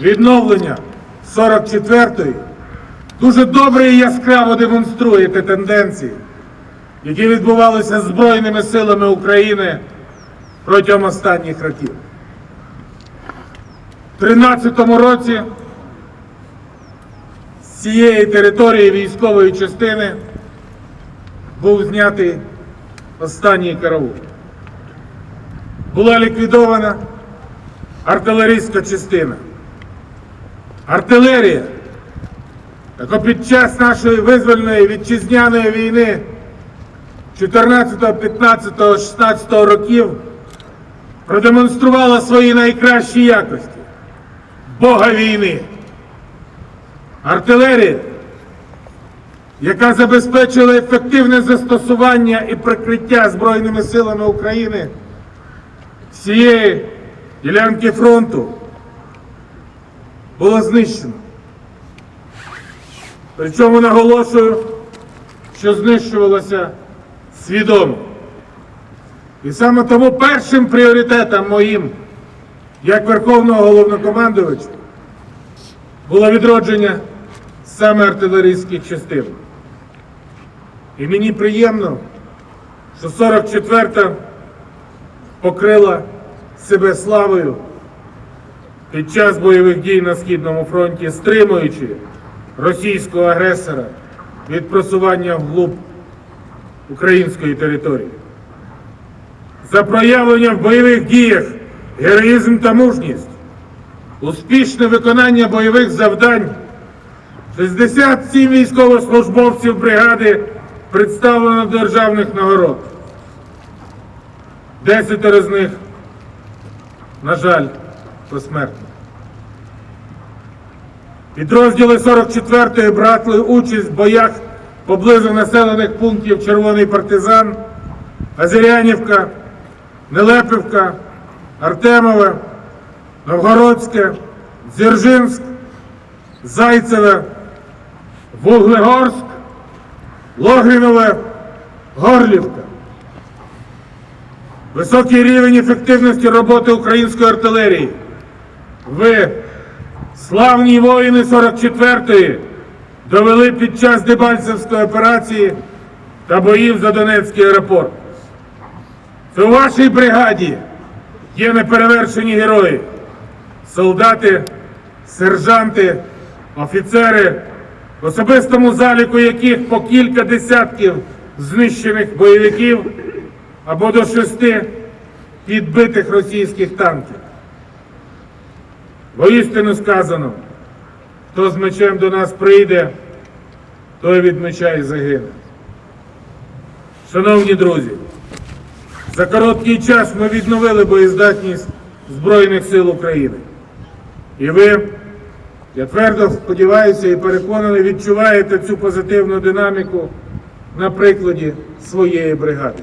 відновлення 44-ї дуже добре і яскраво демонструєте тенденції, які відбувалися Збройними силами України протягом останніх років. У 13-му році з цієї території військової частини був знятий останній караул. Була ліквідована артилерійська частина. Артилерія, яка під час нашої визвольної вітчизняної війни 14, 15, 16 років продемонструвала свої найкращі якості. Бога війни. Артилерія, яка забезпечила ефективне застосування і прикриття Збройними силами України всієї ділянки фронту, було знищено. Причому наголошую, що знищувалося свідомо. І саме тому першим пріоритетом моїм, як Верховного головнокомандувача, було відродження саме артилерійських частин. І мені приємно, що 44-та покрила себе славою під час бойових дій на Східному фронті, стримуючи російського агресора від просування вглуб української території. За проявлення в бойових діях героїзм та мужність, успішне виконання бойових завдань 67 військовослужбовців бригади представлено державних нагород. Десятеро з них, на жаль, посмертно. Підрозділи 44-ї брали участь в боях поблизу населених пунктів Червоний партизан, Азерянівка, Нелепівка, Артемове, Новгородське, Дзержинськ, Зайцеве, Вуглегорськ, Логвінове, Горлівка. Високий рівень ефективності роботи української артилерії. Ви, славні воїни 44-ї, довели під час Дебальцевської операції та боїв за Донецький аеропорт. Це у вашій бригаді є неперевершені герої, солдати, сержанти, офіцери, в особистому заліку яких по кілька десятків знищених бойовиків або до шести підбитих російських танків. Воістину сказано, хто з мечем до нас прийде, той від меча і загине. Шановні друзі, за короткий час ми відновили боєздатність Збройних сил України. І ви, я твердо сподіваюся і переконаний, відчуваєте цю позитивну динаміку на прикладі своєї бригади.